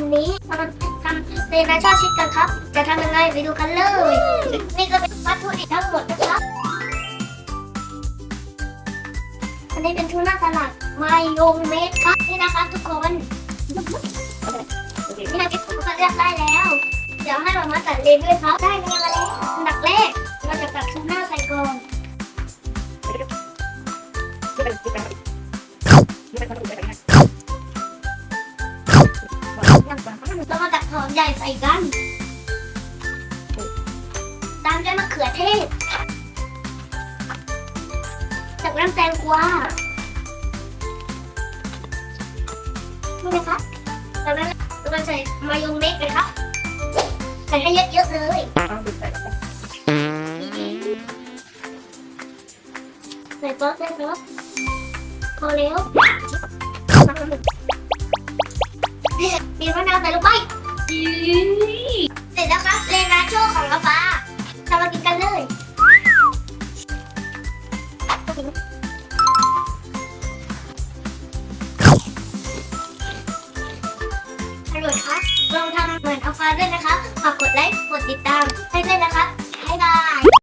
วันนี้เราทำเป็นนาชาชิดกันครับ จะทำยังไงไปดูกันเลย นี่ก็เป็นวัตถุดิบทั้งหมดนะครับอันนี้เป็นทูน่าสลัดมายองเมสครับนี่นะคะทุกคนนี่นะทุกคนเลือกได้แล้ว เดี๋ยวให้เรามาตัดเลนด้วยครับได้เลยมาแล้วอันดับแรกเราจะตัดทูน่าใส่ก่อน เรามาตัดหอมใหญ่ใส่กัน ตามด้วยมะเขือเทศจากน้ำแตงกวานี่นะครับจากนั้นเราใส่มายองเนสเลยครับใส่ให้เยอะๆเลยใส่ซอสได้ครับพอแล้ว บีบมะนาวใส่ลงไปเสร็จแล้วครับเลนาโชของอาฟ้าเรามากินกันเลยอร่อยครับลองทำเหมือนอาฟ้าด้วยนะคะฝากกดไลค์ กดติดตามให้ด้วยนะคะบ๊ายบาย